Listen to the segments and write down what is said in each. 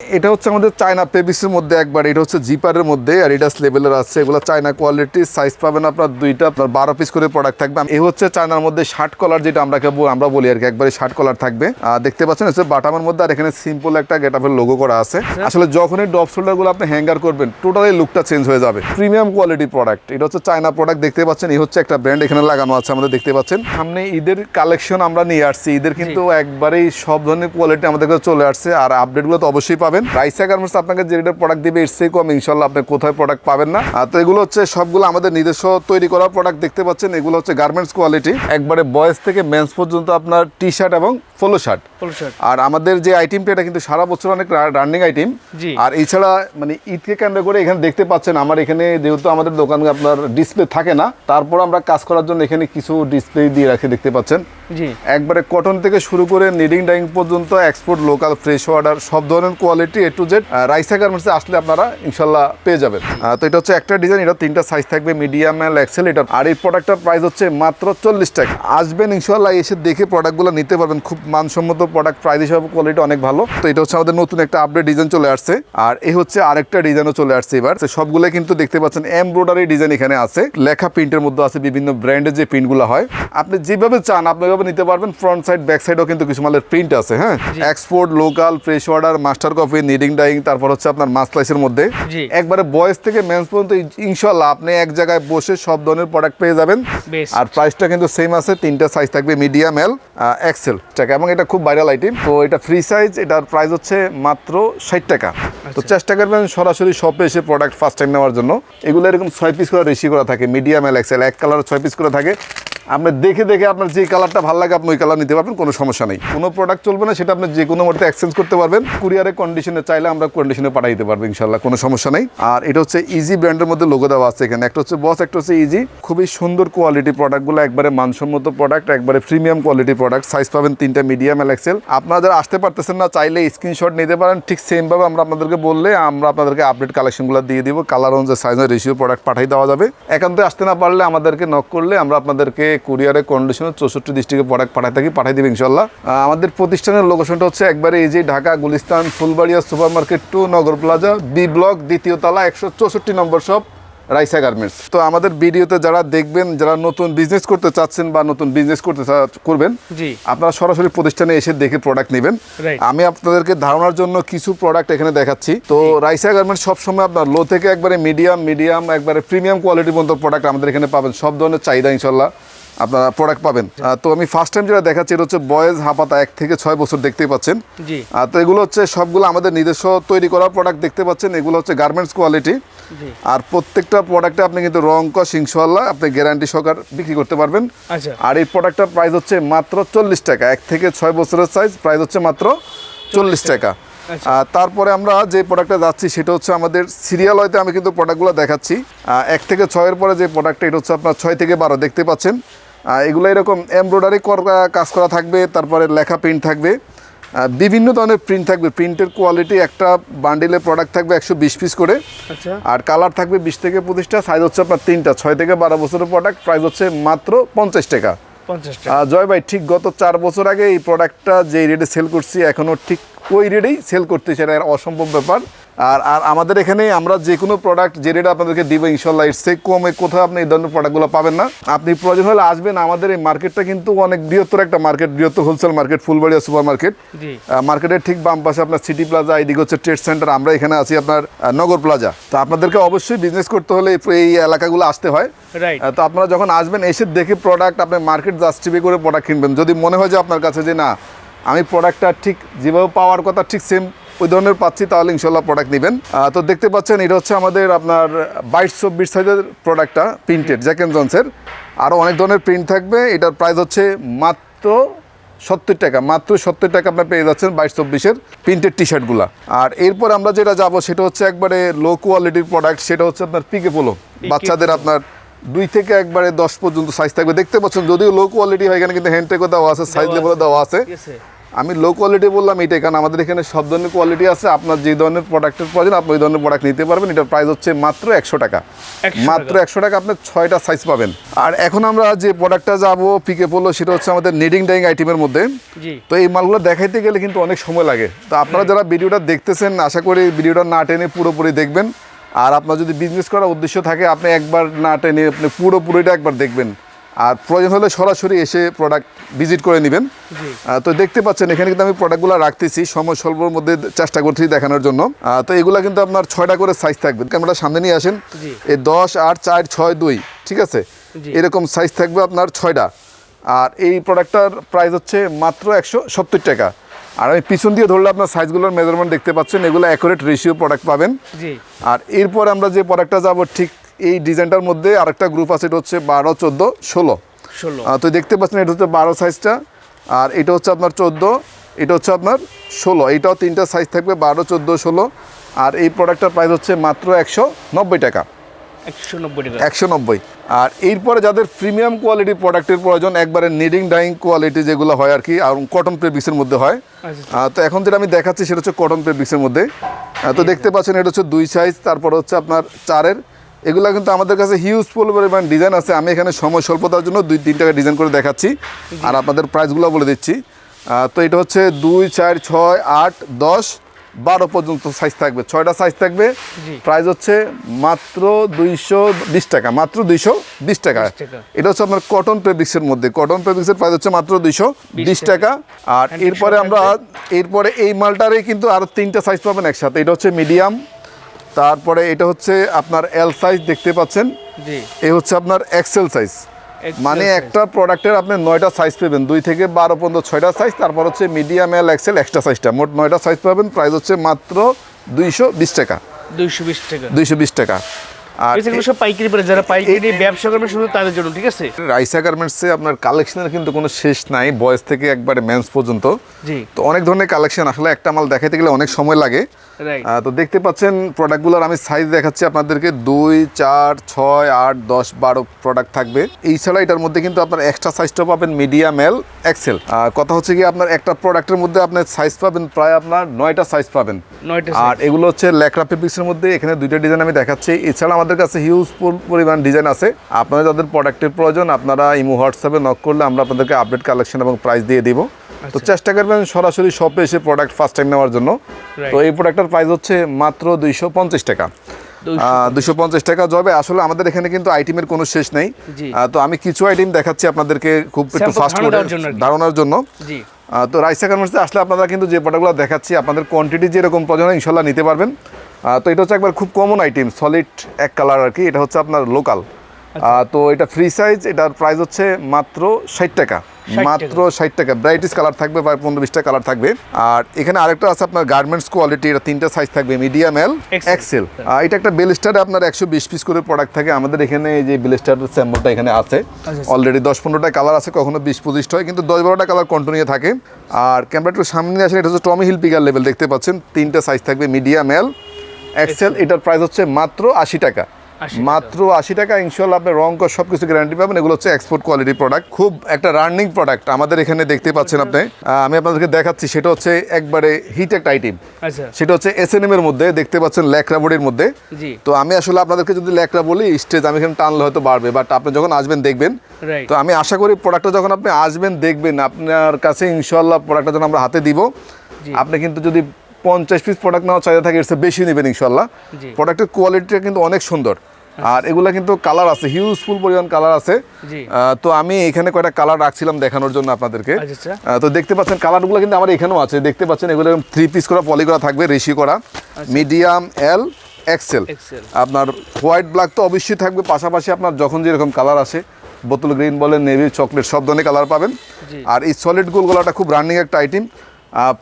এটা হচ্ছে আমাদের চায়না পেবিসের মধ্যে একবার এটা হচ্ছে জিপারের মধ্যে আর এটা লেভেলের আছে এগুলো চায়না কোয়ালিটি সাইজ পাবেন আপনার দুইটা আপনার বারো পিস করে প্রোডাক্ট থাকবে। এই হচ্ছে চায়নার মধ্যে শার্ট কলার যেটা আমরা কেবল- আমরা বলি আর কি একবারে শার্ট কলার থাকবে। আর দেখতে পাচ্ছেন হচ্ছে বাটামের মধ্যে আর এখানে সিম্পল একটা গেটাপের লোগো করা আছে। আসলে যখনই ডপ শোল্ডারগুলো আপনি হ্যাঙ্গার করবেন টোটালি লুকটা চেঞ্জ হয়ে যাবে। প্রিমিয়াম কোয়ালিটি প্রোডাক্ট এটা হচ্ছে চায়না প্রোডাক্ট দেখতে পাচ্ছেন এই হচ্ছে একটা ব্র্যান্ড এখানে লাগানো আছে আমাদের দেখতে পাচ্ছেন। সামনে ঈদের কালেকশন আমরা নিয়ে আসছি ঈদের কিন্তু একবারেই সব ধরনের কোয়ালিটি আমাদের কাছে চলে আসছে আর আপডেটগুলো তো অবশ্যই পাবেন। রাইসা গার্মেন্টস আপনাকে যে রেটের প্রোডাক্ট দিবে এর চেয়ে কম ইনশাল্লাহ আপনি কোথায় প্রোডাক্ট পাবেন না। তো এগুলো হচ্ছে সবগুলো আমাদের নিজস্ব তৈরি করা প্রোডাক্ট দেখতে পাচ্ছেন। এগুলো হচ্ছে গার্মেন্টস কোয়ালিটি একবারে বয়স থেকে মেন্স পর্যন্ত আপনার টি শার্ট এবং ফলো শার্ট শার্ট আর আমাদের যে আইটেমটা এটা কিন্তু সারা বছর অনেক রানিং আইটেম আর এছাড়া মানে ঈদকে কেন্দ্র করে এখানে দেখতে পাচ্ছেন আমার এখানে যেহেতু আমাদের দোকানে আপনার ডিসপ্লে থাকে না তারপর আমরা কাজ করার জন্য এখানে কিছু ডিসপ্লে দিয়ে রাখে দেখতে পাচ্ছেন। একবারে কটন থেকে শুরু করে নিডিং ডাইং পর্যন্ত এক্সপোর্ট লোকাল ফ্রেশ অর্ডার সব ধরনের quality A to Z Raisa গার্মেন্টসে আসলে আপনারা ইনশাল্লাহ পেয়ে যাবেন। তো এটা হচ্ছে একটা ডিজাইন এটা তিনটা সাইজ থাকবে মিডিয়াম এল এক্সেল এটা আর এই প্রোডাক্টটার প্রাইস হচ্ছে মাত্র চল্লিশ টাকা। আসবেন ইনশাল্লাহ এসে দেখে প্রোডাক্টগুলো নিতে পারবেন। খুব মানসম্মত প্রোডাক্ট প্রাইস হিসাবে কোয়ালিটি অনেক ভালো। তো এটা হচ্ছে আমাদের নতুন একটা আপডেট ডিজাইন চলে আসছে। আর এই হচ্ছে আরেকটা ডিজাইনও চলে আসছে এবার। সবগুলো কিন্তু দেখতে পাচ্ছেন এমব্রয়ডারি ডিজাইন এখানে আছে। লেখা প্রিন্টের মধ্যে আছে বিভিন্ন ব্র্যান্ডের যে প্রিন্টগুলো হয়। আপনি যেভাবে চান আপনি এভাবে নিতে পারবেন। ফ্রন্ট সাইড ব্যাক সাইডও কিন্তু কিছু মালের প্রিন্ট আছে হ্যাঁ? Export local fresh order master copy knitting dyeing তারপর হচ্ছে আপনার মাসলাইসের মধ্যে। একবারে বয়েস থেকে মেন্স পর্যন্ত ইনশাল্লাহ আপনি এক জায়গায় বসে সব ধরনের প্রোডাক্ট পেয়ে যাবেন। আর প্রাইসটা কিন্তু সেম আছে তিনটা সাইজ থাকবে মিডিয়াম এল এক্সেল টাকা এবং এটা খুব ভাইরাল আইটেম তো এটা ফ্রি সাইজ এটার প্রাইস হচ্ছে মাত্র ষাট টাকা। তো চেষ্টা করবেন সরাসরি শপে এসে প্রোডাক্ট ফার্স্ট টাইম নেওয়ার জন্য। এগুলো এরকম ছয় পিস করে রেসি করা থাকে মিডিয়াম এল এক্সেল এক কালার ছয় পিস করে থাকে। আপনি দেখে দেখে আপনার যে কালারটা ভালো লাগে আপনি ওই কালার নিতে পারবেন কোনো সমস্যা নেই। কোনো প্রোডাক্ট চলবে না সেটা আপনি যে কোনো মুহূর্তে এক্সচেঞ্জ করতে পারবেন। কুরিয়ারে কন্ডিশনে চাইলে আমরা কন্ডিশনে পাঠিয়ে দিতে পারব ইনশাল্লাহ কোনো সমস্যা নেই। আর এটা হচ্ছে ইজি ব্র্যান্ডের মধ্যে লোগো দেওয়া আছে এখানে। একটা হচ্ছে বস একটা হচ্ছে ইজি খুবই সুন্দর কোয়ালিটি প্রোডাক্টগুলো একবারে মানসম্মত প্রোডাক্ট একবারে প্রিমিয়াম কোয়ালিটি প্রোডাক্ট সাইজ পাবেন তিনটা মিডিয়াম এল এক্সেল আপনারা যারা আসতে পারতেছেন না, চাইলে স্ক্রিনশট নিতে পারেন। ঠিক সেমভাবে আমরা আপনাদেরকে বললে আমরা আপনাদেরকে আপডেট কালেকশনগুলো দিয়ে দিব। কালার অনুযায়ী সাইজ রেশিও প্রোডাক্ট পাঠিয়ে দেওয়া যাবে। একান্তে আসতে না পারলে আমাদেরকে নক করলে আমরা আপনাদেরকে কুরিয়ারে কন্ডিশনে চৌষট্টি ডিস্ট্রিক্টে প্রোডাক্ট পাঠাই থাকি, পাঠিয়ে দেবে ইনশাল্লাহ আমাদের প্রতিষ্ঠানের লোকেশনটা হচ্ছে একবারে এই যে Dhaka Gulistan Fulbaria super market two Nagar plaza B block দ্বিতীয় তলা একশো চৌষট্টি নম্বর শপ রাইসা গার্মেন্টস। তো আমাদের ভিডিওতে যারা দেখবেন যারা নতুন বিজনেস করতে চাচ্ছেন বা নতুন বিজনেস করতে করবেন আপনারা সরাসরি প্রতিষ্ঠানে এসে দেখে প্রোডাক্ট নেবেন। আমি আপনাদেরকে ধারণার জন্য কিছু প্রোডাক্ট এখানে দেখাচ্ছি। তো রাইসা গার্মেন্টস সবসময় আপনার লো থেকে একবারে মিডিয়াম মিডিয়াম একবারে প্রিমিয়াম কোয়ালিটির মতো প্রোডাক্ট আমাদের এখানে পাবেন। সব ধরনের চাহিদা ইনশাল্লাহ। আপনারা প্রোডাক্ট পাবেন। তো আমি ফার্স্ট টাইম যেটা দেখাচ্ছি এটা হচ্ছে বয়েজ হাপাতা এক থেকে ছয় বছর দেখতেই পাচ্ছেন। তো এগুলো হচ্ছে সবগুলো আমাদের নিজস্ব তৈরি করা প্রোডাক্ট দেখতে পাচ্ছেন। এগুলো হচ্ছে গার্মেন্টস কোয়ালিটি আর প্রত্যেকটা প্রোডাক্টে আপনি কিন্তু রং কস ইনশাল্লাহ আপনি গ্যারান্টি সহকার বিক্রি করতে পারবেন। আচ্ছা। আর এই প্রোডাক্টটার প্রাইস হচ্ছে মাত্র চল্লিশ টাকা। এক থেকে ছয় বছরের সাইজ প্রাইস হচ্ছে মাত্র চল্লিশ টাকা। আচ্ছা। তারপরে আমরা যে প্রোডাক্টটা যাচ্ছি সেটা হচ্ছে আমাদের সিরিয়াল হয়তো আমি কিন্তু প্রোডাক্টগুলো দেখাচ্ছি। এক থেকে ছয়ের পরে যে প্রোডাক্টটা এটা হচ্ছে আপনার ছয় থেকে বারো দেখতে পাচ্ছেন। এগুলো এরকম এমব্রয়ডারি করা কাজ করা থাকবে তারপরে লেখা প্রিন্ট থাকবে। বিভিন্ন ধরনের প্রিন্ট থাকবে। প্রিন্টের কোয়ালিটি একটা বান্ডিলের প্রোডাক্ট থাকবে একশো বিশ পিস করে। আচ্ছা। আর কালার থাকবে বিশ থেকে পঁচিশটা সাইজ হচ্ছে আপনার তিনটা। ছয় থেকে বারো বছরের প্রোডাক্ট প্রাইস হচ্ছে মাত্র পঞ্চাশ টাকা। জয় ভাই ঠিক গত চার বছর আগে এই প্রোডাক্টটা যে রেটে সেল করছি এখনও ঠিক ওই রেটেই সেল করতে সেটা অসম্ভব ব্যাপার। আর আর আমাদের এখানে আমরা যে কোনো প্রোডাক্ট যে রেটে আপনাদেরকে দিব ইনশাল্লাহ এর সে কমে কোথাও আপনি এই ধরনের প্রোডাক্টগুলো পাবেন না। আপনি প্রয়োজন হলে আসবেন আমাদের এই মার্কেটটা কিন্তু অনেক বৃহত্তর একটা মার্কেট বৃহত্তর wholesale market Fulbaria super market মার্কেটের ঠিক বাম পাশে আপনার সিটি প্লাজা এদিকে হচ্ছে ট্রেড সেন্টার আমরা এখানে আছি আপনার নগর প্লাজা তো আপনাদেরকে অবশ্যই বিজনেস করতে হলে এই- এই এলাকাগুলো আসতে হয়। তো আপনারা যখন আসবেন এসে দেখে প্রোডাক্ট আপনি মার্কেট জাস্টিফাই করে প্রোডাক্ট কিনবেন। যদি মনে হয় যে আপনার কাছে যে না আমি প্রোডাক্টটা ঠিক যেভাবে পাওয়ার কথা ঠিক সেম ওই ধরনের পাচ্ছি তাহলে ইনশাল্লাহ প্রোডাক্ট নেবেন। তো দেখতে পাচ্ছেন এটা হচ্ছে আমাদের আপনার বাইশ চব্বিশ সাইজের প্রোডাক্টটা প্রিন্টেড জ্যাকেন জনসের আরও অনেক ধরনের প্রিন্ট থাকবে এটার প্রাইস হচ্ছে মাত্র সত্তর টাকা মাত্র সত্তর টাকা আপনার পেয়ে যাচ্ছেন বাইশ চব্বিশের প্রিন্টেড টি শার্টগুলো আর এরপর আমরা যেটা যাব সেটা হচ্ছে একবারে লো কোয়ালিটির প্রোডাক্ট সেটা হচ্ছে আপনার পিকে পোলো বাচ্চাদের আপনার দুই থেকে একবারে দশ পর্যন্ত সাইজ থাকবে। দেখতে পাচ্ছেন যদিও লো কোয়ালিটি হয় এখানে কিন্তু হ্যান্ডটেকও দেওয়া আছে সাইজ লেভেলও দেওয়া আছে। আমি লো কোয়ালিটি বললাম এটাই কারণ আমাদের এখানে সব ধরনের কোয়ালিটি আছে। আপনার যে ধরনের প্রোডাক্টের প্রয়োজন আপনি ওই ধরনের প্রোডাক্ট নিতে পারবেন। এটার প্রাইস হচ্ছে মাত্র একশো টাকা। মাত্র একশো টাকা আপনি ছয়টা সাইজ পাবেন। আর এখন আমরা যে প্রোডাক্টটা যাব পিকে পড়ল সেটা হচ্ছে আমাদের নিডিং ডাইং আইটেমের মধ্যে। তো এই মালগুলো দেখাইতে গেলে কিন্তু অনেক সময় লাগে। তো আপনারা যারা ভিডিওটা দেখতেছেন আশা করি ভিডিওটা না টেনে পুরোপুরি দেখবেন। আর আপনার যদি বিজনেস করার উদ্দেশ্য থাকে আপনি একবার না টেনে আপনি পুরোপুরিটা একবার দেখবেন। আর প্রয়োজন হলে সরাসরি এসে প্রোডাক্ট ভিজিট করে নেবেন। তো দেখতে পাচ্ছেন এখানে কিন্তু আমি প্রোডাক্টগুলো রাখতেছি সময় স্বল্পর মধ্যে চেষ্টা করছি দেখানোর জন্য। তো এগুলো কিন্তু আপনার ছয়টা করে সাইজ থাকবে। ক্যামেরা সামনে নিয়ে আসেন। এই দশ আট চার ছয় দুই ঠিক আছে? এরকম সাইজ থাকবে আপনার ছয়টা। আর এই প্রোডাক্টটার প্রাইস হচ্ছে মাত্র একশো সত্তর টাকা। আর আমি পিছন দিয়ে ধরলে আপনার সাইজগুলোর মেজারমেন্ট দেখতে পাচ্ছেন এগুলো অ্যাকুরেট রেশিও প্রোডাক্ট পাবেন। আর এরপর আমরা যে প্রোডাক্টটা যাব ঠিক এই ডিজাইনটার মধ্যে আরেকটা গ্রুপ আছে এটা হচ্ছে বারো চোদ্দ ষোলো। ষোলো। তো দেখতে পাচ্ছেন এটা হচ্ছে বারো সাইজটা আর এটা হচ্ছে আপনার চোদ্দ এটা হচ্ছে আপনার ষোলো। এইটাও তিনটা সাইজ থাকবে বারো চোদ্দ ষোলো। আর এই প্রোডাক্টটার প্রাইস হচ্ছে মাত্র একশো নব্বই টাকা। একশো নব্বই আর এরপরে যাদের প্রিমিয়াম কোয়ালিটির প্রোডাক্টের প্রয়োজন একবারে নিডিং ডাইং কোয়ালিটি যেগুলো হয় আর কি আর কটন ফেব্রিক্সের মধ্যে হয়। আচ্ছা তো এখন যেটা আমি দেখাচ্ছি সেটা হচ্ছে কটন ফেব্রিক্সের মধ্যে। তো দেখতে পাচ্ছেন এটা হচ্ছে দুই সাইজ তারপর হচ্ছে আপনার চারের এগুলো কিন্তু আমাদের কাছে হিউজফুল পরিমাণ ডিজাইন আছে। আমি এখানে সময় স্বল্পতার জন্য দুই তিন টাকা ডিজাইন করে দেখাচ্ছি। আর আপনাদের প্রাইসগুলো বলে দিচ্ছি। তো এটা হচ্ছে দুই চার ছয় আট দশ বারো পর্যন্ত সাইজ থাকবে। ছয়টা সাইজ থাকবে। প্রাইস হচ্ছে মাত্র দুইশো বিশ টাকা। মাত্র দুইশো বিশ টাকা। এটা হচ্ছে আপনার কটন ফেব্রিক্সের মধ্যে। কটন ফেব্রিক্সের প্রাইস হচ্ছে মাত্র দুইশো বিশ টাকা। আর এরপরে আমরা এরপরে এই মালটারে কিন্তু আরও তিনটা সাইজ পাবেন একসাথে। এটা হচ্ছে মিডিয়াম তারপরে এটা হচ্ছে আপনার এল সাইজ দেখতে পাচ্ছেন। এই হচ্ছে আপনার এক্সেল সাইজ মানে একটা প্রোডাক্টের আপনি নয়টা সাইজ পাবেন। দুই থেকে বারো পর্যন্ত ছয়টা সাইজ তারপর হচ্ছে মিডিয়াম এল এক্সেল এক্সট্রা সাইজটা মোট নয়টা সাইজ পাবেন। প্রাইস হচ্ছে মাত্র দুইশো বিশ টাকা। দুইশো বিশ টাকা। দুইশো বিশ টাকা। আর এগুলো সব পাইকারি পরে যারা পাইকারি ব্যবসা করবে শুধু তাদের জন্য ঠিক আছে? রাইসা গার্মেন্টসে আপনার কালেকশনের কিন্তু কোনো শেষ নাই বয়েজ থেকে একবারে মেন্স পর্যন্ত। জি। তো অনেক ধরনের কালেকশন আসলে একটা মাল দেখাতে গেলে অনেক সময় লাগে। তো দেখতে পাচ্ছেন প্রোডাক্টগুলোর আমি সাইজ দেখাচ্ছি আপনাদেরকে দুই চার ছয় আট দশ বারো প্রোডাক্ট থাকবে। এই ছাড়া এটার মধ্যে কিন্তু আপনার এক্সট্রা সাইজটা পাবেন মিডিয়াম এল এক্সেল কথা হচ্ছে কি আপনার একটা প্রোডাক্টের মধ্যে আপনার সাইজ পাবেন প্রায় আপনার নয়টা সাইজ পাবেন। আর এগুলো হচ্ছে ল্যাকড়া ফেব্রিক্সের মধ্যে এখানে দুইটা ডিজাইন আমি দেখাচ্ছি। এছাড়া আমাদের কাছে হিউজ পরিমাণ ডিজাইন আছে। আপনারা যাদের প্রোডাক্টের প্রয়োজন আপনারা ইমো হোয়াটসঅ্যাপে নক করলে আমরা আপনাদেরকে আপডেট কালেকশন এবং প্রাইস দিয়ে দিব। তো চেষ্টা করবেন সরাসরি শপে এসে প্রোডাক্ট ফার্স্ট টাইম নেওয়ার জন্য। তো এই প্রোডাক্টের প্রাইস হচ্ছে মাত্র দুইশো পঞ্চাশ টাকা। দুশো পঞ্চাশ টাকা জবে। আসলে আমাদের এখানে কিন্তু আইটেমের কোনো শেষ নেই। তো আমি কিছু আইটেম দেখাচ্ছি আপনাদেরকে খুব একটু ফাস্ট ধারণার জন্য তো রাইসা গার্মেন্টসে আসলে আপনারা কিন্তু যে প্রোডাক্টগুলো দেখাচ্ছি আপনাদের কোয়ান্টিটি যেরকম প্রয়োজন ইনশাল্লাহ নিতে পারবেন। তো এটা হচ্ছে একবার খুব কমন আইটেম সলিড এক কালার আর কি এটা হচ্ছে আপনার লোকাল তো এটা ফ্রি সাইজ এটার প্রাইস হচ্ছে মাত্র ষাট টাকা। মাত্র ষাট টাকা। ব্রাইটিস কালার থাকবে প্রায় পনেরো বিশটা কালার থাকবে। আর এখানে আরেকটা আছে আপনার গার্মেন্টস কোয়ালিটি এটা তিনটা সাইজ থাকবে মিডিয়াম এল এক্সেল এটা একটা বেলিস্টারে আপনার একশো বিশ পিস করে প্রোডাক্ট থাকে। আমাদের এখানে এই যে বেলিস্টার স্যাম্পলটা এখানে আছে। আচ্ছা। অলরেডি দশ পনেরোটা কালার আছে কখনো বিশ পঁচিশটা হয় কিন্তু দশ বারোটা কালার কন্টিনিউ থাকে। আর ক্যামেরা একটু সামনে আসেন এটা হচ্ছে টমি হিল পিকার লেভেল দেখতে পাচ্ছেন? তিনটা সাইজ থাকবে মিডিয়াম এল এক্সেল এটার প্রাইস হচ্ছে মাত্র আশি টাকা। মাত্র আশি টাকা ইনশাল্লাহ আপনি রং কর সব কিছু গ্যারান্টি পাবেন। এগুলো হচ্ছে এক্সপোর্ট কোয়ালিটি প্রোডাক্ট খুব একটা রানিং প্রোডাক্ট আমাদের এখানে দেখতে পাচ্ছেন আপনি। আমি আপনাদেরকে দেখাচ্ছি সেটা হচ্ছে একবারে হিট একটা আইটেম আচ্ছা। সেটা হচ্ছে এস এর মধ্যে দেখতে পাচ্ছেন ল্যাকড়া বোর্ডের মধ্যে। তো আমি আসলে আপনাদেরকে যদি ল্যাকড়া বলি স্টেজ আমি এখানে টানলে হয়তো বাড়বে বাট আপনি যখন আসবেন দেখবেন। তো আমি আশা করি প্রোডাক্টটা যখন আপনি আসবেন দেখবেন আপনার কাছে ইনশাল্লাহ প্রোডাক্টটা যখন আমরা হাতে দিব। আপনি কিন্তু যদি পঞ্চাশ পিস প্রোডাক্ট নেওয়ার চাহিদা থাকে এর বেশি নেবেন ইনশাল্লাহ প্রোডাক্টের কোয়ালিটিটা কিন্তু অনেক সুন্দর। আর এগুলা কিন্তু কালার আছে হিউজফুল পরিমাণ কালার আছে। তো আমি এখানে কয়টা কালার রাখছিলাম দেখানোর জন্য আপনাদেরকে। আচ্ছা, আচ্ছা। তো দেখতে পাচ্ছেন কালারগুলো কিন্তু আমার এখানেও আছে। দেখতে পাচ্ছেন এগুলো থ্রি পিস করা পলি করা থাকবে রেশি করা। মিডিয়াম এল এক্সেল আপনার হোয়াইট ব্ল্যাক তো অবশ্যই থাকবে। পাশাপাশি আপনার যখন যেরকম কালার আসে বোতল গ্রিন বলেন নেভি চকলেট সব ধরনের কালার পাবেন। আর এই সলিড গোলগোলাটা খুব রানিং একটা আইটেম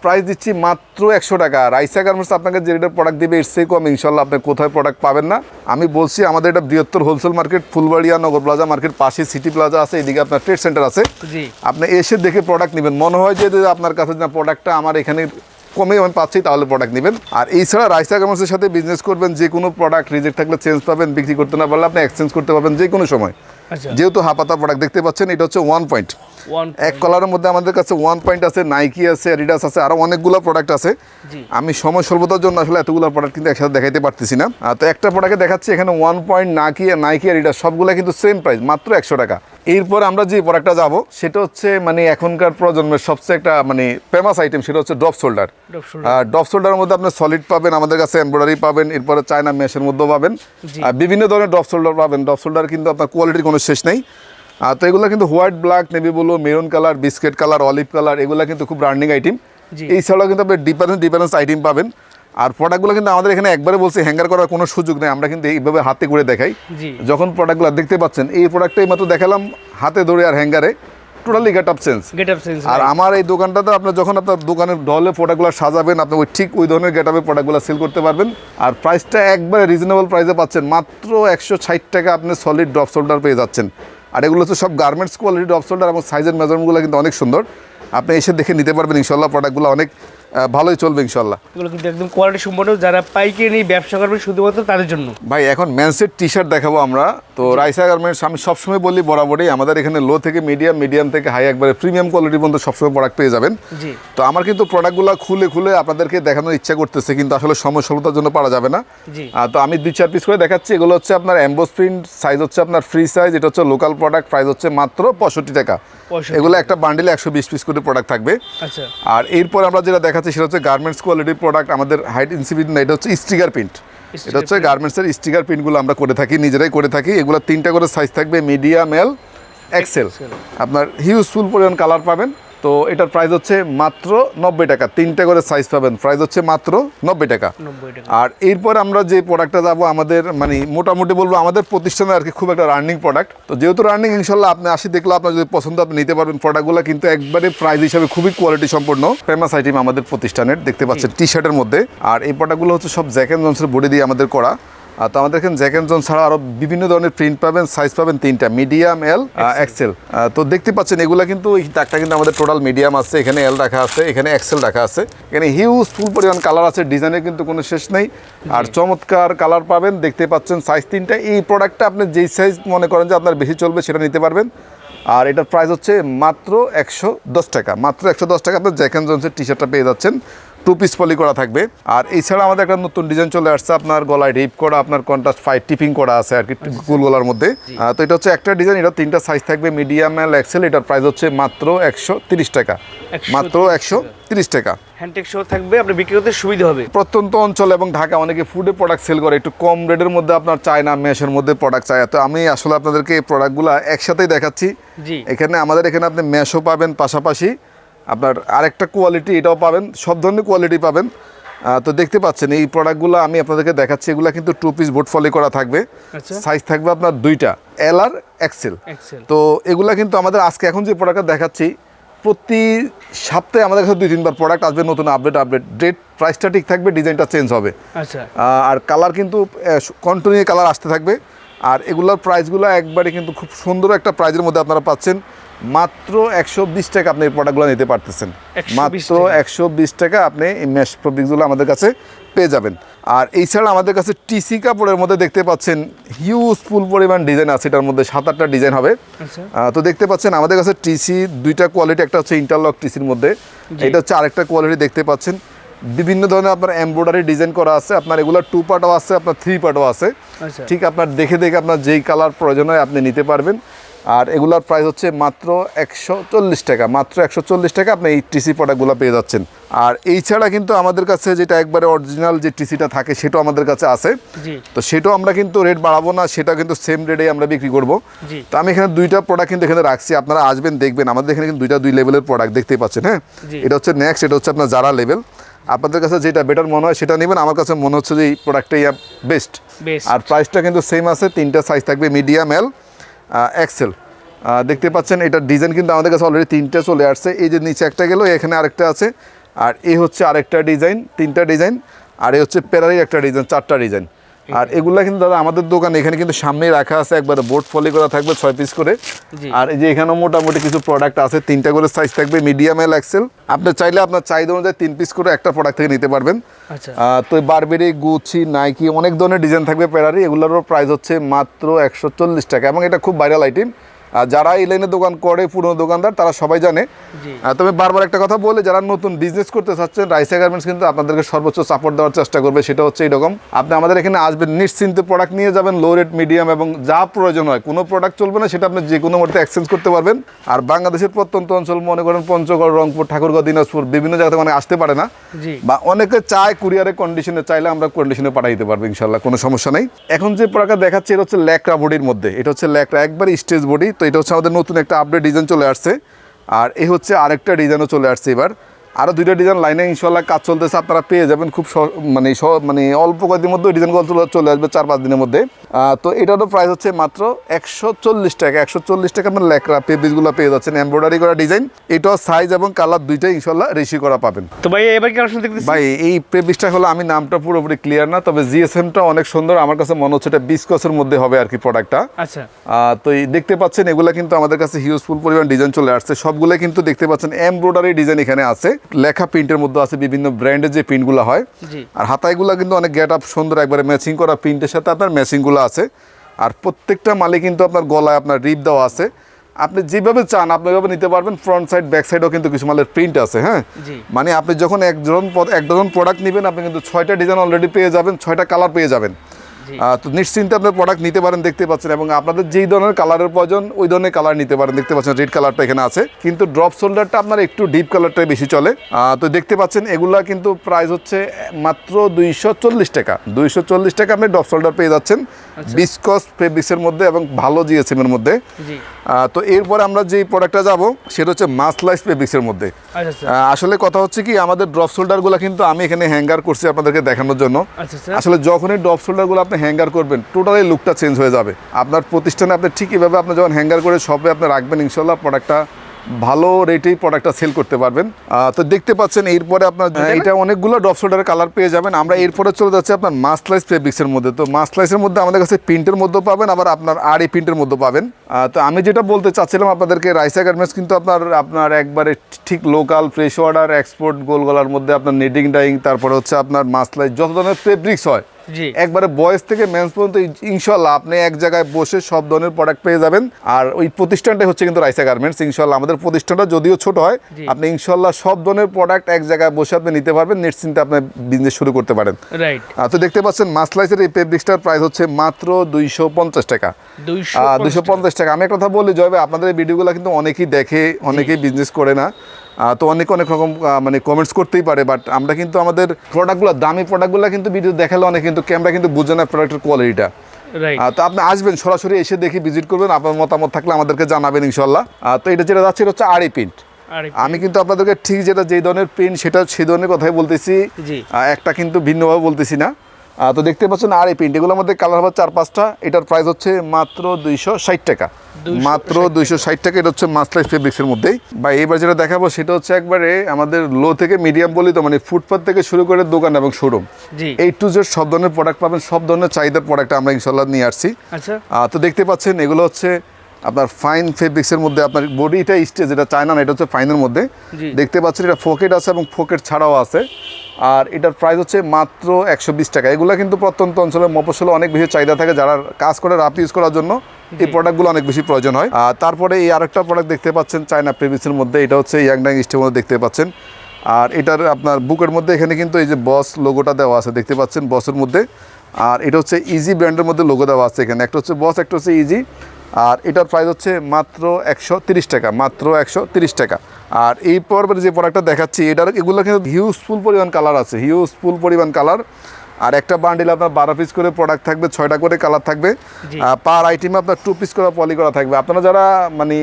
প্রাইস দিচ্ছি মাত্র একশো টাকা। রাইসা গার্মেন্টস আপনাকে যে রেটের প্রোডাক্ট দেবে এর সেই কম ইনশাল্লাহ আপনি কোথায় প্রোডাক্ট পাবেন না। আমি বলছি আমাদের এটা বৃহত্তর wholesale market Fulbaria Nagar plaza market পাশে সিটি প্লাজা আছে এদিকে আপনার ট্রেড সেন্টার আছে। আপনি এসে দেখে প্রোডাক্ট নেবেন। মনে হয় যে যে আপনার কাছে না প্রোডাক্টটা আমার এখানে কমে আমি পাচ্ছি তাহলে প্রোডাক্ট নেবেন। আর এছাড়া রাইসা গার্মেন্টসের সাথে বিজনেস করবেন যে কোনো প্রোডাক্ট রিজেক্ট থাকলে চেঞ্জ পাবেন বিক্রি করতে না পারলে আপনি এক্সচেঞ্জ করতে পারবেন যে কোনো সময়। আচ্ছা। যেহেতু হাপাতা প্রোডাক্ট দেখতে পাচ্ছেন এটা হচ্ছে ওয়ান পয়েন্ট এক কালারের মধ্যে আমাদের কাছে ওয়ান পয়েন্ট আছে নাইকি আছে অ্যাডিডাস আছে আরও অনেকগুলো প্রোডাক্ট আছে। আমি সময় স্বল্পতার জন্য আসলে এতগুলো প্রোডাক্ট কিন্তু একসাথে দেখাইতে পারতেছি না। তো একটা প্রোডাক্টে দেখাচ্ছি এখানে ওয়ান পয়েন্ট নাকি নাইকি অ্যাডিডাস সবগুলো কিন্তু সেম প্রাইস মাত্র একশো টাকা। এরপর আমরা যে প্রোডাক্টটা যাব সেটা হচ্ছে মানে এখনকার প্রজন্মের সবচেয়ে একটা মানে ফেমাস আইটেম সেটা হচ্ছে ড্রপ শোল্ডার shoulder। ড্রপ শোল্ডারের মধ্যে আপনি সলিড পাবেন আমাদের কাছে এমব্রয়ডারি পাবেন এরপরে চায়না মেশের মধ্যেও পাবেন। আর বিভিন্ন ধরনের ড্রপ শোল্ডার পাবেন। ড্রপ শোল্ডার কিন্তু আপনার কোয়ালিটির কোনো শেষ নেই। তো এগুলো কিন্তু white black navy blue maroon colour biscuit colour olive colour এগুলো কিন্তু খুব রানিং আইটেম জি। এছাড়াও কিন্তু আপনি ডিফারেন্স ডিফারেন্স আইটেম পাবেন। আর প্রোডাক্টগুলো কিন্তু আমাদের এখানে একবারে বলছি হ্যাঙ্গার করার কোনো সুযোগ নেই আমরা কিন্তু এইভাবে হাতে করে দেখাই। যখন প্রোডাক্টগুলো দেখতে পাচ্ছেন এই প্রোডাক্টটাই মাত্র দেখালাম হাতে ধরে আর হ্যাঙ্গারে totally get up change get up sense আর আমার এই দোকানটাতে আপনি যখন আপনার দোকানের ডলে প্রোডাক্টগুলো সাজাবেন আপনি ওই ঠিক ওই ধরনের গেটাপে প্রোডাক্টগুলো সেল করতে পারবেন। আর প্রাইসটা একবারে রিজনেবল প্রাইসে পাচ্ছেন মাত্র একশো ষাট টাকা আপনি সলিড ড্রপ শোল্ডার পেয়ে যাচ্ছেন। আর এগুলো হচ্ছে সব গার্মেন্টস কোয়ালিটি ড্রপ শোল্ডার এবং সাইজের মেজারমেন্টগুলো কিন্তু অনেক সুন্দর। আপনি এসে দেখে নিতে পারবেন ইনশাল্লাহ প্রোডাক্টগুলো অনেক ভালোই চলবে ইনশাল্লাহ এগুলো কিন্তু একদম কোয়ালিটি সম্পন্ন যারা পাইকারি নিয়ে ব্যবসা করবে শুধুমাত্র তাদের জন্য। ভাই এখন ম্যান্সের টি শার্ট দেখাবো আমরা। তো রাইসা গার্মেন্টস আমি সবসময় বলি বরাবরই আমাদের এখানে লো থেকে মিডিয়াম মিডিয়াম থেকে হাই একবারে প্রিমিয়াম কোয়ালিটির পর্যন্ত সবসময় প্রোডাক্ট পেয়ে যাবেন। তো আমার কিন্তু প্রোডাক্টগুলো খুলে খুলে আপনাদেরকে দেখানোর ইচ্ছা করতেছে কিন্তু আসলে সময় স্বল্পতার জন্য পারা যাবে না। তো আমি দুই চার পিস করে দেখাচ্ছি এগুলো হচ্ছে আপনার অ্যাম্বোস প্রিন্ট সাইজ হচ্ছে আপনার ফ্রি সাইজ এটা হচ্ছে লোকাল প্রোডাক্ট প্রাইস হচ্ছে মাত্র পঁয়ষট্টি টাকা। এগুলো একটা বান্ডিলে একশো বিশ পিস করে প্রোডাক্ট থাকবে। আচ্ছা। আর এরপর আমরা যেটা দেখাচ্ছি সেটা হচ্ছে গার্মেন্টস কোয়ালিটির প্রোডাক্ট আমাদের হাইট ইনসিপিড না এটা হচ্ছে স্টিকার প্রিন্ট এটা হচ্ছে গার্মেন্টসের স্টিকার প্রিন্টগুলো আমরা করে থাকি নিজেরাই করে থাকি। এগুলো তিনটা করে সাইজ থাকবে মিডিয়াম এল এক্সেল আপনার হিউজফুল পরিমাণ কালার পাবেন। তো এটার প্রাইস হচ্ছে মাত্র নব্বই টাকা। তিনটা করে সাইজ পাবেন। প্রাইস হচ্ছে মাত্র নব্বই টাকা। আর এরপর আমরা যে প্রোডাক্টটা যাব আমাদের মানে মোটামুটি বলব আমাদের প্রতিষ্ঠানে আর কি খুব একটা রানিং প্রোডাক্ট তো যেহেতু রানিং ইনশাল্লাহ আপনি আসি দেখলে আপনার যদি পছন্দ আপনি নিতে পারবেন প্রোডাক্টগুলো কিন্তু একবারে প্রাইস হিসাবে খুবই কোয়ালিটি সম্পন্ন ফেমাস আইটেম আমাদের প্রতিষ্ঠানের দেখতে পাচ্ছেন টি শার্টের মধ্যে। আর এই প্রোডাক্টগুলো হচ্ছে সব জ্যাক অ্যান্ড জনসের বডি দিয়ে আমাদের করা। আর তো আমাদের এখানে জ্যাকেন জন ছাড়া আরও বিভিন্ন ধরনের প্রিন্ট পাবেন সাইজ পাবেন তিনটা মিডিয়াম এল এক্সেল তো দেখতে পাচ্ছেন এগুলো কিন্তু এই দাগটা কিন্তু আমাদের টোটাল মিডিয়াম আছে এখানে এল রাখা আছে এখানে এক্সেল রাখা আছে। এখানে হিউজ ফুল পরিমাণ কালার আছে ডিজাইনের কিন্তু কোনো শেষ নেই। আর চমৎকার কালার পাবেন দেখতে পাচ্ছেন সাইজ তিনটা। এই প্রোডাক্টটা আপনি যেই সাইজ মনে করেন যে আপনার বেশি চলবে সেটা নিতে পারবেন। আর এটার প্রাইস হচ্ছে মাত্র একশো দশ টাকা। মাত্র একশো দশ টাকা আপনার জ্যাকেন জনসের টি শার্টটা পেয়ে যাচ্ছেন। টু পিস পলি করা থাকবে। আর এছাড়া আমাদের একটা নতুন ডিজাইন চলে আসছে আপনার গলায় রিপ করা আপনার কন্ট্রাস্ট ফাইভ টিপিং করা আছে আর কি গোল গলার মধ্যে। তো এটা হচ্ছে একটা ডিজাইন এটা তিনটা সাইজ থাকবে মিডিয়াম এল এক্সেল এটার প্রাইস হচ্ছে মাত্র একশো তিরিশ টাকা। মাত্র একশো তিরিশ টাকা। হ্যান্ডটেক শো থাকবে আপনি বিক্রি করতে সুবিধা হবে। প্রত্যন্ত অঞ্চল এবং ঢাকা অনেকে ফুডে প্রোডাক্ট সেল করে একটু কম রেটের মধ্যে আপনার চায়না মেশের মধ্যে প্রোডাক্ট চায়। তো আমি আসলে আপনাদেরকে এই প্রোডাক্টগুলো একসাথেই দেখাচ্ছি। এখানে আমাদের এখানে আপনি ম্যাশও পাবেন পাশাপাশি আপনার আরেকটা কোয়ালিটি এটাও পাবেন সব ধরনের কোয়ালিটি পাবেন। তো দেখতে পাচ্ছেন এই প্রোডাক্টগুলো আমি আপনাদেরকে দেখাচ্ছি এগুলো কিন্তু টু পিস বোর্ড ফলি করা থাকবে। আচ্ছা। সাইজ থাকবে আপনার দুইটা এল আর এক্সেল এক্সেল তো এগুলো কিন্তু আমাদের আজকে এখন যে প্রোডাক্টটা দেখাচ্ছি প্রতি সপ্তাহে আমাদের কাছে দুই তিনবার প্রোডাক্ট আসবে নতুন আপডেট আপডেট ডেট প্রাইসটা ঠিক থাকবে ডিজাইনটা চেঞ্জ হবে। আচ্ছা। আর কালার কিন্তু কন্টিনিউ কালার আসতে থাকবে। আর এগুলোর প্রাইসগুলো একবারে কিন্তু খুব সুন্দর একটা প্রাইজের মধ্যে আপনারা পাচ্ছেন। মাত্র একশো বিশ টাকা আপনি এই প্রোডাক্টগুলো নিতে পারতেছেন। 120 মাত্র একশো বিশ টাকা আপনি এই ম্যাশ প্রোডিক্টগুলো আমাদের কাছে পেয়ে যাবেন। আর এছাড়া আমাদের কাছে টিসি কাপড়ের মধ্যে দেখতে পাচ্ছেন হিউজফুল পরিমাণ ডিজাইন আছে এটার মধ্যে সাত আটটা ডিজাইন হবে। আচ্ছা। তো দেখতে পাচ্ছেন আমাদের কাছে টিসি দুইটা কোয়ালিটি একটা হচ্ছে ইন্টারলক টিসির মধ্যে। এটা হচ্ছে আরেকটা কোয়ালিটি দেখতে পাচ্ছেন। বিভিন্ন ধরনের আপনার এমব্রয়ডারি ডিজাইন করা আছে আপনার এগুলো টু পার্টও আছে আপনার থ্রি পার্টও আছে। আচ্ছা। ঠিক আপনার দেখে দেখে আপনার যেই কালার প্রয়োজন হয় আপনি নিতে পারবেন। আর এগুলোর প্রাইস হচ্ছে মাত্র একশো চল্লিশ টাকা মাত্র একশো চল্লিশ টাকা আপনি এই টিসি প্রোডাক্টগুলো পেয়ে যাচ্ছেন। আর এই ছাড়া কিন্তু আমাদের কাছে যেটা একবারে অরিজিনাল যে টিসিটা থাকে সেটাও আমাদের কাছে আছে। তো সেটাও আমরা কিন্তু রেট বাড়াবো না সেটা কিন্তু সেম রেটেই আমরা বিক্রি করব। তো আমি এখানে দুইটা প্রোডাক্ট কিন্তু এখানে রাখছি আপনারা আসবেন দেখবেন। আমাদের এখানে কিন্তু দুইটা দুই লেভেলের প্রোডাক্ট দেখতেই পাচ্ছেন হ্যাঁ? এটা হচ্ছে নেক্সট এটা হচ্ছে আপনার যারা লেভেল আপনাদের কাছে যেটা বেটার মনে হয় সেটা নেবেন। আমার কাছে মনে হচ্ছে যে এই প্রোডাক্টটাই বেস্ট আর প্রাইসটা কিন্তু সেম আছে তিনটা সাইজ থাকবে মিডিয়াম এল এক্সেল দেখতে পাচ্ছেন এটার ডিজাইন কিন্তু আমাদের কাছে অলরেডি তিনটা চলে আসছে। এই যে নিচে একটা গেল এখানে আরেকটা আছে। আর এই হচ্ছে আরেকটা ডিজাইন তিনটা ডিজাইন আর এই হচ্ছে প্যারারি একটা ডিজাইন চারটা ডিজাইন আর এগুলা কিন্তু দাদা আমাদের দোকান এখানে কিন্তু সামনে রাখা আছে একবারে বোর্ড ফলি করা থাকবে ছয় পিস করে। আর এই যে এখানে মোটামুটি কিছু প্রোডাক্ট আছে তিনটা করে সাইজ থাকবে মিডিয়াম এল এক্সেল আপনি চাইলে আপনার চাহিদা অনুযায়ী তিন পিস করে একটা প্রোডাক্ট থেকে নিতে পারবেন। আচ্ছা। তো বারবেরি গুচি নাইকি অনেক ধরনের ডিজাইন থাকবে প্যারারি এগুলোরও প্রাইস হচ্ছে মাত্র একশো চল্লিশ টাকা এবং এটা খুব ভাইরাল আইটেম যারা এই লাইনে দোকান করে পুরনো দোকানদার তারা সবাই জানে। তবে বারবার একটা কথা বলে যারা নতুন বিজনেস করতে চাচ্ছেন রাইসা গার্মেন্টস কিন্তু আপনাদেরকে সর্বোচ্চ সাপোর্ট দেওয়ার চেষ্টা করবে সেটা হচ্ছে এরকম। আপনি আমাদের এখানে আসবেন নিশ্চিন্তে প্রোডাক্ট নিয়ে যাবেন লো রেট মিডিয়াম এবং যা প্রয়োজন হয় কোনো প্রোডাক্ট চলবে না সেটা আপনি যে কোনো মুহূর্তে এক্সচেঞ্জ করতে পারবেন। আর বাংলাদেশের প্রত্যন্ত অঞ্চল মনে করেন পঞ্চগড় রংপুর ঠাকুরগাঁও দিনাজপুর বিভিন্ন জায়গা থেকে অনেক আসতে পারে না। বা অনেকে চায় কুরিয়ারে কন্ডিশনে চাইলে আমরা কন্ডিশনে পাঠিয়ে দিতে পারব ইনশাল্লাহ কোনো সমস্যা নেই। এখন যে প্রোডাক্ট দেখাচ্ছে এটা হচ্ছে ল্যাকড়া বডির মধ্যে। এটা হচ্ছে ল্যাকড়া একবার স্টেজ বডি তো এটা হচ্ছে আমাদের নতুন একটা আপডেট ডিজাইন চলে আসছে। আর এই হচ্ছে আরেকটা ডিজাইনও চলে আসছে এবার। আরও দুইটা ডিজাইন লাইনে ইনশাল্লাহ কাজ চলতেছে। আপনারা পেয়ে যাবেন খুব মানে স- মানে অল্প কয়েকদিনের মধ্যে ডিজাইনগুলো চলে- চলে আসবে চার পাঁচ দিনের মধ্যে। তো এটারও প্রাইস হচ্ছে মাত্র একশো চল্লিশ টাকা। একশো চল্লিশ টাকা আপনার ল্যাকড়া পেপিসগুলো পেয়ে যাচ্ছেন। এমব্রয়ডারি করা ডিজাইন এটাও সাইজ এবং কালার দুইটাই ইনশাল্লাহ রেশি করা পাবেন। তো ভাই এবার কি ভাই এই প্রেবিসটা হলো আমি নামটা পুরোপুরি ক্লিয়ার না তবে জিএসএমটা অনেক সুন্দর। আমার কাছে মনে হচ্ছে এটা বিস্কসের মধ্যে হবে আর কি প্রোডাক্টটা আচ্ছা। তো এই দেখতে পাচ্ছেন এগুলা কিন্তু আমাদের কাছে হিউজফুল পরিমাণ ডিজাইন চলে আসছে। সবগুলো কিন্তু দেখতে পাচ্ছেন এমব্রয়ডারি ডিজাইন এখানে আছে। লেখা প্রিন্টের মধ্যে আছে বিভিন্ন ব্র্যান্ডের যে প্রিন্টগুলো হয়। আর হাতাইগুলো কিন্তু অনেক গেট আপ সুন্দর একবারে ম্যাচিং করা প্রিন্টের সাথে আপনার ম্যাচিংগুলো আছে। আর প্রত্যেকটা মালে কিন্তু আপনার গলায় আপনার রিপ দেওয়া আছে। আপনি যেভাবে চান আপনি ওইভাবে নিতে পারবেন। ফ্রন্ট সাইড ব্যাক সাইডেও কিন্তু কিছু মালের প্রিন্ট আছে হ্যাঁ? মানে আপনি যখন একজন এক ডজন প্রোডাক্ট নেবেন আপনি কিন্তু ছয়টা ডিজাইন অলরেডি পেয়ে যাবেন ছয়টা কালার পেয়ে যাবেন। তো নিশ্চিন্তে আপনার প্রোডাক্ট নিতে পারেন, দেখতে পাচ্ছেন, এবং আপনাদের যেই ধরনের কালারের প্রয়োজন, ওই ধরনের কালার নিতে পারেন, দেখতে পাচ্ছেন রেড কালারটা এখানে আছে। কিন্তু ড্রপ শোল্ডারটা আপনার একটু ডিপ কালারটাই বেশি চলে। তো দেখতে পাচ্ছেন, এগুলা কিন্তু প্রাইস হচ্ছে মাত্র দুইশো চল্লিশ টাকা। দুইশো চল্লিশ টাকা আপনি ড্রপ শোল্ডার পেয়ে যাচ্ছেন। বিসকস ফেব্রিক্সের মধ্যে এবং ভালো জিএসএম এর মধ্যে। তো এরপরে আমরা যে প্রোডাক্টটা যাব সেটা হচ্ছে মাসলাইস ফেব্রিক্সের মধ্যে। আচ্ছা আচ্ছা। আসলে কথা হচ্ছে কি আমাদের ড্রপ শোল্ডারগুলো কিন্তু আমি এখানে হ্যাঙ্গার করছি আপনাদেরকে দেখানোর জন্য। আচ্ছা আচ্ছা। আসলে যখনই ড্রপ শোল্ডারগুলো আপনি হ্যাঙ্গার করবেন টোটালি লুকটা চেঞ্জ হয়ে যাবে। আপনার প্রতিষ্ঠানে আপনি ঠিক এভাবে আপনি যখন হ্যাঙ্গার করে শপে আপনি রাখবেন ইনশাল্লাহ প্রোডাক্টটা ভালো রেটেই প্রোডাক্টটা সেল করতে পারবেন। তো দেখতে পাচ্ছেন এরপরে আপনার এটা অনেকগুলো ড্রপ শোল্ডারের কালার পেয়ে যাবেন। আমরা এরপরে চলে যাচ্ছি আপনার মাসলাইস ফেব্রিক্সের মধ্যে। তো মাসলাইসের মধ্যে আমাদের কাছে প্রিন্টের মধ্যেও পাবেন আবার আপনার আর এই প্রিন্টের মধ্যে পাবেন। তো আমি যেটা বলতে চাচ্ছিলাম আপনাদেরকে রাইসা গার্মেন্টস কিন্তু আপনার আপনার একবারে ঠিক লোকাল ফ্রেশ অর্ডার এক্সপোর্ট গোলগলার মধ্যে আপনার নেটিং ডাইং তারপরে হচ্ছে আপনার মাসলাইস যত ধরনের ফেব্রিক্স হয় একবারে বয়স থেকে মেন্স পর্যন্ত ইনশাল্লাহ আপনি এক জায়গায় বসে সব ধরনের প্রোডাক্ট পেয়ে যাবেন। আর ওই প্রতিষ্ঠানটাই হচ্ছে কিন্তু রাইসা গার্মেন্টস ইনশাল্লাহ আমাদের প্রতিষ্ঠানটা যদিও ছোট হয় আপনি ইনশাল্লাহ সব ধরনের প্রোডাক্ট এক জায়গায় বসে আপনি নিতে পারবেন নিশ্চিন্তে আপনি বিজনেস শুরু করতে পারেন। রাইট তো দেখতে পাচ্ছেন মাসলাইসের এই ফেব্রিক্সটার প্রাইস হচ্ছে মাত্র দুইশো পঞ্চাশ টাকা। দুইশো পঞ্চাশ টাকা। আমি একটা কথা বলি জয় ভাই, আপনাদের এই ভিডিওগুলো কিন্তু অনেকেই দেখে অনেকেই বিজনেস করে না। তো অনেক অনেক রকম মানে কমেন্টস করতেই পারে বাট আমরা কিন্তু আমাদের প্রোডাক্টগুলো দামি প্রোডাক্টগুলো কিন্তু ভিডিও দেখালে অনেক কিন্তু ক্যামেরা কিন্তু বুঝে না প্রোডাক্টের কোয়ালিটিটা তো আপনি আসবেন সরাসরি এসে দেখে ভিজিট করবেন আপনার মতামত থাকলে আমাদেরকে জানাবেন ইনশাল্লাহ তো এটা যেটা যাচ্ছে এটা হচ্ছে আড়ি প্রিন্ট আমি কিন্তু আপনাদেরকে ঠিক যেটা যেই ধরনের প্রিন্ট সেটা সেই ধরনের কথাই বলতেছি। একটা কিন্তু ভিন্নভাবে বলতেছি না। তো দেখতে পাচ্ছেন আর এই প্রিন্ট এগুলোর মধ্যে কালার হবে চার পাঁচটা। এটার প্রাইস হচ্ছে মাত্র দুইশো ষাট টাকা। মাত্র দুইশো ষাট টাকা এটা হচ্ছে মাসলাইস ফেব্রিক্সের মধ্যেই। বা এইবার যেটা দেখাবো সেটা হচ্ছে একবারে আমাদের লো থেকে মিডিয়াম বলি তো মানে ফুটপাথ থেকে শুরু করে দোকান এবং শোরুম এই টু জেড সব ধরনের প্রোডাক্ট পাবেন সব ধরনের চাহিদার প্রোডাক্ট আমরা ইনশাল্লাহ নিয়ে আসছি। আচ্ছা। তো দেখতে পাচ্ছেন এগুলো হচ্ছে আপনার ফাইন ফেব্রিক্সের মধ্যে আপনার বডিটা স্টেজ এটা চায়না না এটা হচ্ছে ফাইনের মধ্যে। দেখতে পাচ্ছেন এটা ফোকেট আছে এবং ফোকেট ছাড়াও আছে। আর এটার প্রাইস হচ্ছে মাত্র একশো বিশ টাকা। এগুলো কিন্তু প্রত্যন্ত অঞ্চলের মফসলে অনেক বেশি চাহিদা থাকে যারা কাজ করে রাপ ইউজ করার জন্য। এই প্রোডাক্টগুলো অনেক বেশি প্রয়োজন হয়। আর তারপরে এই আরেকটা প্রোডাক্ট দেখতে পাচ্ছেন চায়না প্রেভিসের মধ্যে। এটা হচ্ছে ইয়াংডাং ইস্টের মধ্যে দেখতে পাচ্ছেন। আর এটার আপনার বুকের মধ্যে এখানে কিন্তু এই যে বস লোগোটা দেওয়া আছে দেখতে পাচ্ছেন বসের মধ্যে। আর এটা হচ্ছে ইজি ব্র্যান্ডের মধ্যে লোগো দেওয়া আছে এখানে। একটা হচ্ছে বস একটা হচ্ছে ইজি আর এটার প্রাইস হচ্ছে মাত্র একশো তিরিশ টাকা মাত্র একশো তিরিশ টাকা। আর এই পর্বের যে প্রোডাক্টটা দেখাচ্ছি এটার এগুলো কিন্তু হিউজফুল পরিমাণ কালার আছে হিউজফুল পরিমাণ কালার আর একটা বান্ডিল আপনার বারো পিস করে প্রোডাক্ট থাকবে ছয়টা করে কালার থাকবে। পার আইটেমে আপনার টু পিস করে পলি করা থাকবে। আপনারা যারা মানে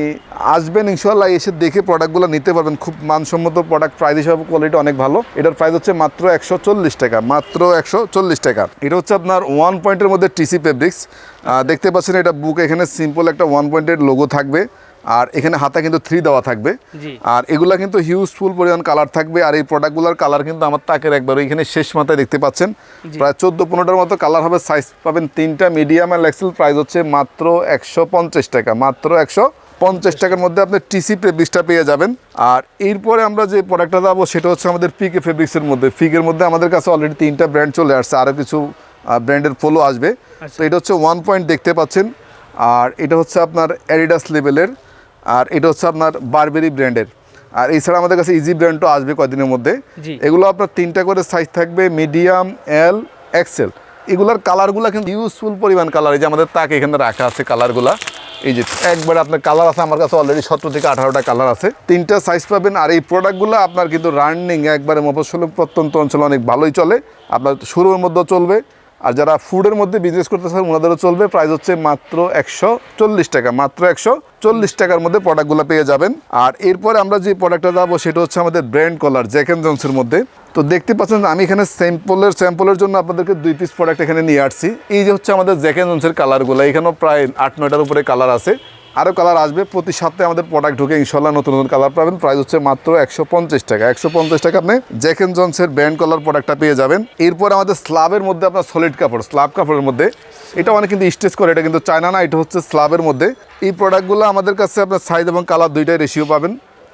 আসবেন ইনশাল্লাহ এসে দেখে প্রোডাক্টগুলো নিতে পারবেন। খুব মানসম্মত প্রোডাক্ট প্রাইস হিসাবে কোয়ালিটি অনেক ভালো। এটার প্রাইস হচ্ছে মাত্র একশো চল্লিশ টাকা মাত্র একশো চল্লিশ টাকা। এটা হচ্ছে আপনার ওয়ান পয়েন্টের মধ্যে টিসি ফেব্রিক্স দেখতে পাচ্ছেন এটা বুক এখানে সিম্পল একটা ওয়ান পয়েন্টের লোগো থাকবে। আর এখানে হাতা কিন্তু থ্রি দেওয়া থাকবে। আর এগুলা কিন্তু হিউজফুল পরিমাণ কালার থাকবে। আর এই প্রোডাক্টগুলোর কালার কিন্তু আমার তাকের একবার এখানে শেষ মাথায় দেখতে পাচ্ছেন। প্রায় চোদ্দ পনেরোটার মতো কালার হবে। সাইজ পাবেন তিনটা মিডিয়াম আর এক্সেল প্রাইস হচ্ছে মাত্র একশো পঞ্চাশ টাকা। মাত্র একশো পঞ্চাশ টাকার মধ্যে আপনি টিসি ফেব্রিক্সটা পেয়ে যাবেন। আর এরপরে আমরা যে প্রোডাক্টটা যাব সেটা হচ্ছে আমাদের পিকে ফেব্রিক্সের মধ্যে। পিকের মধ্যে আমাদের কাছে অলরেডি তিনটা ব্র্যান্ড চলে আসছে। আরও কিছু ব্র্যান্ডের ফলো আসবে। তো এটা হচ্ছে ওয়ান পয়েন্ট দেখতে পাচ্ছেন। আর এটা হচ্ছে আপনার অ্যাডিডাস লেভেলের আর এটা হচ্ছে আপনার বারবেরি ব্র্যান্ডের আর এছাড়া আমাদের কাছে ইজি ব্র্যান্ডও আসবে কদিনের মধ্যে। এগুলো আপনার তিনটা করে সাইজ থাকবে মিডিয়াম এল এক্সেল এগুলার কালারগুলো কিন্তু ইউজফুল পরিমাণ কালার এই যে আমাদের তাক এখানে রাখা আছে কালারগুলা এই যে একবার আপনার কালার আছে আমার কাছে অলরেডি সতেরো থেকে আঠারোটা কালার আছে। তিনটা সাইজ পাবেন আর এই প্রোডাক্টগুলো আপনার কিন্তু রানিং একবারে মফসল প্রত্যন্ত অঞ্চলে অনেক ভালোই চলে। আপনার শুরুর মধ্যেও চলবে। আর যারা ফুডের মধ্যে বিজনেস করতে চান, ওনাদেরও চলবে। প্রাইস হচ্ছে মাত্র একশো চল্লিশ টাকা। মাত্র একশো চল্লিশ টাকার মধ্যে প্রোডাক্টগুলো পেয়ে যাবেন। আর এরপরে আমরা যে প্রোডাক্টটা যাব সেটা হচ্ছে আমাদের ব্র্যান্ড কলার জ্যাক অ্যান্ড জনসের মধ্যে। তো দেখতে পাচ্ছেন আমি এখানে স্যাম্পলের স্যাম্পলের জন্য আপনাদেরকে দুই পিস প্রোডাক্ট এখানে নিয়ে আসছি। এই যে হচ্ছে আমাদের জ্যাক অ্যান্ড জনসের কালারগুলো এখানেও প্রায় আট, নয়টার উপরে কালার আছে। আরও কালার আসবে। প্রতি সপ্তাহে আমাদের প্রোডাক্ট ঢুকে ইনশাল্লাহ নতুন নতুন কালার পাবেন। প্রাইস হচ্ছে মাত্র একশো পঞ্চাশ টাকা। একশো পঞ্চাশ টাকা আপনি জ্যাকেন জনসের ব্র্যান্ড কালার প্রোডাক্টটা পেয়ে যাবেন। এরপর আমাদের স্লাবের মধ্যে আপনার সলিড কাপড় স্লাব কাপড়ের মধ্যে। এটা অনেক কিন্তু স্টেচ করে, এটা কিন্তু চায়না না, এটা হচ্ছে স্লাবের মধ্যে। এই প্রোডাক্টগুলো আমাদের কাছে আপনার সাইজ এবং কালার দুইটাই রেশিও পাবেন।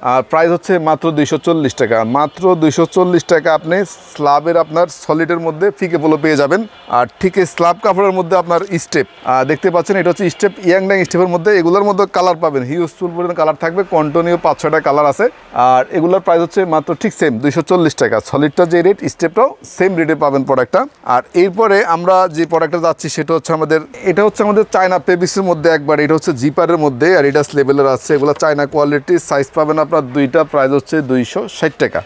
আর প্রাইস হচ্ছে মাত্র দুইশো চল্লিশ টাকা। মাত্র দুইশো চল্লিশ টাকা আপনি স্লাবের আপনার সলিডের মধ্যে ফিকে পোলো পেয়ে যাবেন। আর ঠিক এই স্লাব কাপড়ের মধ্যে আপনার স্টেপ দেখতে পাচ্ছেন, এটা হচ্ছে স্টেপ ইয়াং ড্যাং স্টেপের মধ্যে এগুলোর মধ্যে কালার পাবেন। হিউজ চুল পরিমাণ কালার থাকবে কন্টিনিউ পাঁচ, ছয়টা কালার আছে। আর এগুলোর প্রাইস হচ্ছে মাত্র ঠিক সেম দুইশো চল্লিশ টাকা। সলিডটা যে রেট স্টেপটাও সেম রেটে পাবেন প্রোডাক্টটা আর এরপরে আমরা যে প্রোডাক্টটা যাচ্ছি, সেটা হচ্ছে আমাদের, এটা হচ্ছে আমাদের চায়না পেবিসের মধ্যে একবার, এটা হচ্ছে জিপারের মধ্যে আর এটা লেভেলের আছে। এগুলো চায়না কোয়ালিটির সাইজ পাবেন আপনার দুইটা প্রাইস হচ্ছে দুইশো ষাট টাকা।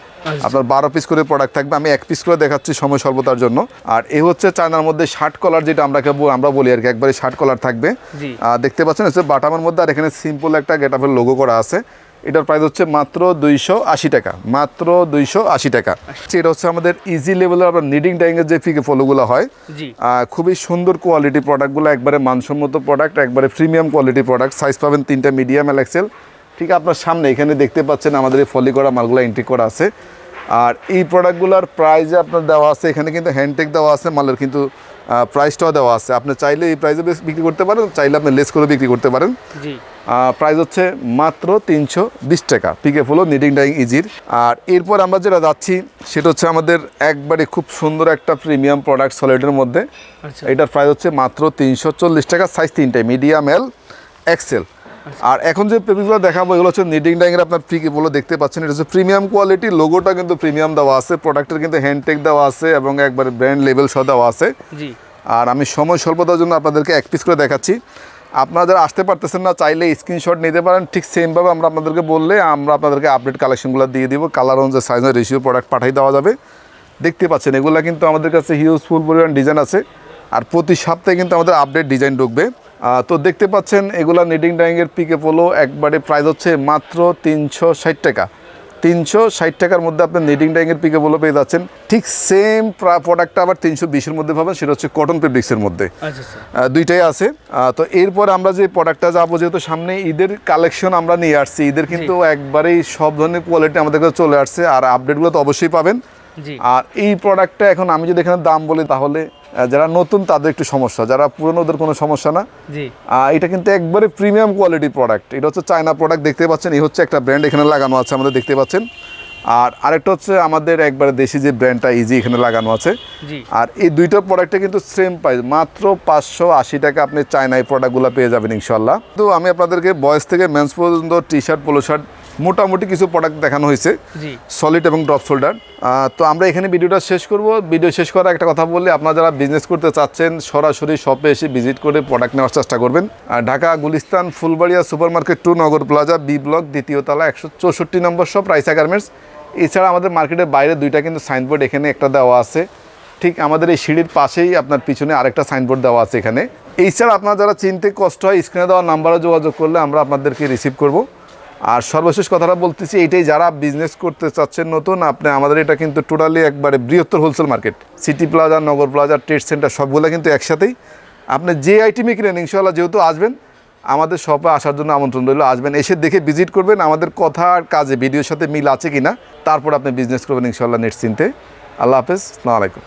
আপনার বারো পিস করে প্রোডাক্ট থাকবে আমি এক পিস করে দেখাচ্ছি সময় স্বল্পতার জন্য। আর এ হচ্ছে চায়নার মধ্যে শার্ট কলার যেটা আমরা আমরা বলি আর কি একবারে শার্ট কলার থাকবে। দেখতে পাচ্ছেন হচ্ছে বাটামের মধ্যে আর এখানে সিম্পল একটা গেটাপের লোগো করা আছে। এটার প্রাইস হচ্ছে মাত্র দুইশো আশি টাকা মাত্র দুইশো আশি টাকা। এটা হচ্ছে আমাদের ইজি লেভেলের আপনার নিডিং ডাইংয়ের যে ফিকে ফলোগুলো হয়। খুবই সুন্দর কোয়ালিটি প্রোডাক্টগুলো একবারে মানসম্মত প্রোডাক্ট একবারে প্রিমিয়াম কোয়ালিটি প্রোডাক্ট সাইজ পাবেন তিনটা মিডিয়াম এল এক্সেল ঠিক আপনার সামনে এখানে দেখতে পাচ্ছেন আমাদের এই ফলি করা মালগুলো এন্ট্রি করা আছে। আর এই প্রোডাক্টগুলোর প্রাইজে আপনার দেওয়া আছে এখানে কিন্তু হ্যান্ডটেক দেওয়া আছে মালের কিন্তু প্রাইসটাও দেওয়া আছে। আপনি চাইলে এই প্রাইসে বিক্রি করতে পারেন চাইলে আপনি লেস করে বিক্রি করতে পারেন। প্রাইস হচ্ছে মাত্র তিনশো বিশ টাকা। পিকে ফুলো নিডিং ডাইং ইজির আর এরপর আমরা যেটা যাচ্ছি সেটা হচ্ছে আমাদের একবারে খুব সুন্দর একটা প্রিমিয়াম প্রোডাক্ট সলিডের মধ্যে। আচ্ছা। এটার প্রাইস হচ্ছে মাত্র তিনশো চল্লিশ টাকা সাইজ তিনটাই মিডিয়াম এল এক্সেল আর এখন যে পেপিগুলো দেখাবো এগুলো হচ্ছে নিডিং ডাইংয়ের আপনার পিকে বলে দেখতে পাচ্ছেন। এটা হচ্ছে প্রিমিয়াম কোয়ালিটি লোগোটা কিন্তু প্রিমিয়াম দেওয়া আছে প্রোডাক্টের কিন্তু হ্যান্ডটেক দেওয়া আছে এবং একবারে ব্র্যান্ড লেভেল সহ দেওয়া আছে। জি। আর আমি সময় স্বল্পতার জন্য আপনাদেরকে এক পিস করে দেখাচ্ছি। আপনারা যারা আসতে পারতেছেন না চাইলে স্ক্রিনশট নিতে পারেন। ঠিক সেমভাবে আমরা আপনাদেরকে বললে আমরা আপনাদেরকে আপডেট কালেকশনগুলো দিয়ে দিব। কালার অনুযায়ী সাইজ রেশিও প্রোডাক্ট পাঠিয়ে দেওয়া যাবে। দেখতে পাচ্ছেন এগুলো কিন্তু আমাদের কাছে হিউজফুল পরিমাণ ডিজাইন আছে। আর প্রতি সপ্তাহে কিন্তু আমাদের আপডেট ডিজাইন ঢুকবে। তো দেখতে পাচ্ছেন এগুলা নিডিং ডাইংয়ের পিকে পোলো একবারে প্রাইস হচ্ছে মাত্র তিনশো ষাট টাকা। তিনশো ষাট টাকার মধ্যে আপনি নিডিং ডাইংয়ের পিকে বলে পেয়ে যাচ্ছেন। ঠিক সেম প্রোডাক্টটা আবার তিনশো বিশের মধ্যে পাবেন সেটা হচ্ছে কটন ফেব্রিক্সের মধ্যে। আচ্ছা আচ্ছা। দুইটাই আছে। তো এরপর আমরা যে প্রোডাক্টটা যাব যেহেতু সামনে ঈদের কালেকশন আমরা নিয়ে আসছি ঈদের কিন্তু একবারেই সব ধরনের কোয়ালিটি আমাদের কাছে চলে আসছে আর আপডেটগুলো তো অবশ্যই পাবেন। আর এই প্রোডাক্টটা এখন আমি যদি এখানে দাম বলি তাহলে যারা নতুন তাদের একটু সমস্যা। যারা পুরনো ওদের কোনো সমস্যা না। এটা কিন্তু একবারে প্রিমিয়াম কোয়ালিটি প্রোডাক্ট এটা হচ্ছে চায়না প্রোডাক্ট দেখতে পাচ্ছেন এই হচ্ছে একটা ব্র্যান্ড এখানে লাগানো আছে আমাদের দেখতে পাচ্ছেন। আর আরেকটা হচ্ছে আমাদের একবারে দেশি যে ব্র্যান্ডটা ইজি এখানে লাগানো আছে। আর এই দুইটা প্রোডাক্টে কিন্তু সেম প্রাইস মাত্র পাঁচশো আশি টাকা আপনি চায়না এই প্রোডাক্টগুলো পেয়ে যাবেন ইনশাল্লাহ তো আমি আপনাদেরকে বয়স থেকে মেন্স পর্যন্ত টি শার্ট পোলো শার্ট মোটামুটি কিছু প্রোডাক্ট দেখানো হয়েছে। সলিড এবং ড্রপ শোল্ডার তো আমরা এখানে ভিডিওটা শেষ করব। ভিডিও শেষ করার একটা কথা বললে আপনারা যারা বিজনেস করতে চাচ্ছেন সরাসরি শপে এসে ভিজিট করে প্রোডাক্ট নেওয়ার চেষ্টা করবেন। আর Dhaka Gulistan Fulbaria super market two Nagar plaza B block দ্বিতীয় তলা একশো চৌষট্টি নম্বর শপ রাইসা গার্মেন্টস। এছাড়া আমাদের মার্কেটের বাইরে দুইটা কিন্তু সাইনবোর্ড এখানে একটা দেওয়া আছে। ঠিক আমাদের এই সিঁড়ির পাশেই আপনার পিছনে আরেকটা সাইনবোর্ড দেওয়া আছে এখানে। এছাড়া আপনার যারা চিনতে কষ্ট হয় স্ক্রিনে দেওয়া নাম্বারে যোগাযোগ করলে আমরা আপনাদেরকে রিসিভ করব। আর সর্বশেষ কথাটা বলতেছি এইটাই যারা বিজনেস করতে চাচ্ছেন নতুন, আপনি আমাদের এটা কিন্তু টোটালি একবারে বৃহত্তর wholesale market city plaza Nagar plaza trade centre সবগুলো কিন্তু একসাথেই। আপনি যে আইটেমই কিনেন ইনশাল্লাহ যেহেতু আসবেন আমাদের শপে আসার জন্য আমন্ত্রণ রইল। আসবেন, এসে দেখে ভিজিট করবেন। আমাদের কথা আর কাজে ভিডিওর সাথে মিল আছে কি না তারপর আপনি বিজনেস করবেন ইনশাল্লাহ নেট চিনতে আল্লাহ হাফেজ সালামালাইকুম